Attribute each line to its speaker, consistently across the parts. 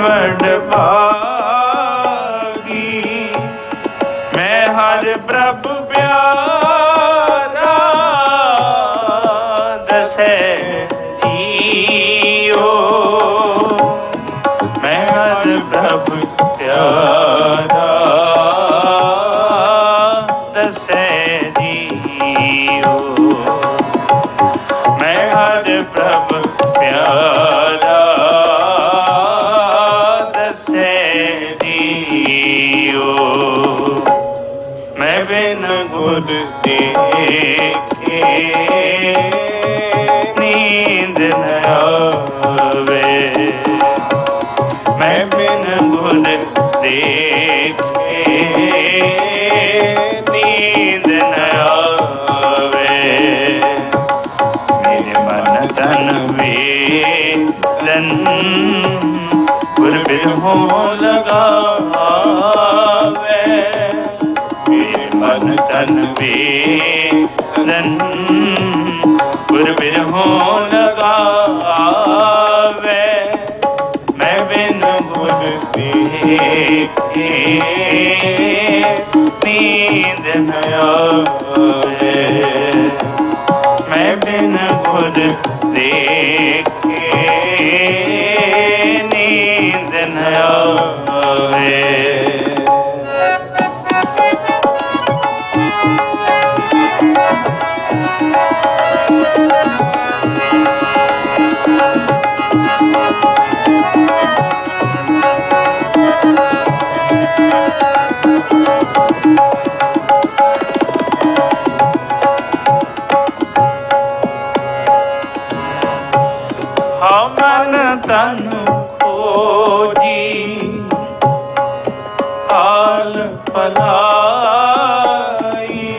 Speaker 1: ਵਡ ਭਾਗੀ। ਮੈਂ ਹਰ ਪ੍ਰਭ ਪਿਆਰਾ ਦਸੈ ਜੀਓ ਮੈਂ ਹਰ ਪ੍ਰਭ ਪਿਆਰਾ ਦਸੈ ਜੀਓ ਮੈਂ ਹਰ ਪ੍ਰਭ ਪਿਆਰਾ ਮੈਂ ਗੁਰ ਦੇਖੇ। ਨੀਂਦ ਨ ਆਵੇ। ਮੈਂ ਬਿਨ ਗੁਰ ਦੇਖੇ। ਨੀਂਦ ਨ ਆਵੇ। ਮੇਰੇ ਮਨ ਤਨ ਵੇਦਨ ਗੁਰ ਬਿਰਹੋ ਲਗਾ। ਤਨ ਵੇਦਨ ਗੁਰ ਬਿਰਹੋ ਲਗਾਵੇ। ਮੈਂ ਬਿਨ ਗੁਰ ਦੇਖੇ ਨੀਂਦ ਨ ਆਵੇ। ਮੈਂ ਬਿਨ ਗੁਰ ਦੇਖੇ ਨੀਂਦ ਨ ਆਵੇ। ਹਉ ਮਨ ਤਨ ਖੋਜੀ। ਹਾਲ ਭਲਾਈ।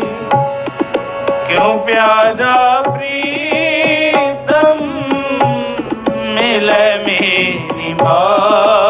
Speaker 1: ਕਿਉ ਪਿਆਰਾ ਪ੍ਰੀਤਮ ਮਿਲੇ ਮੇਰੀ ਮਾਈ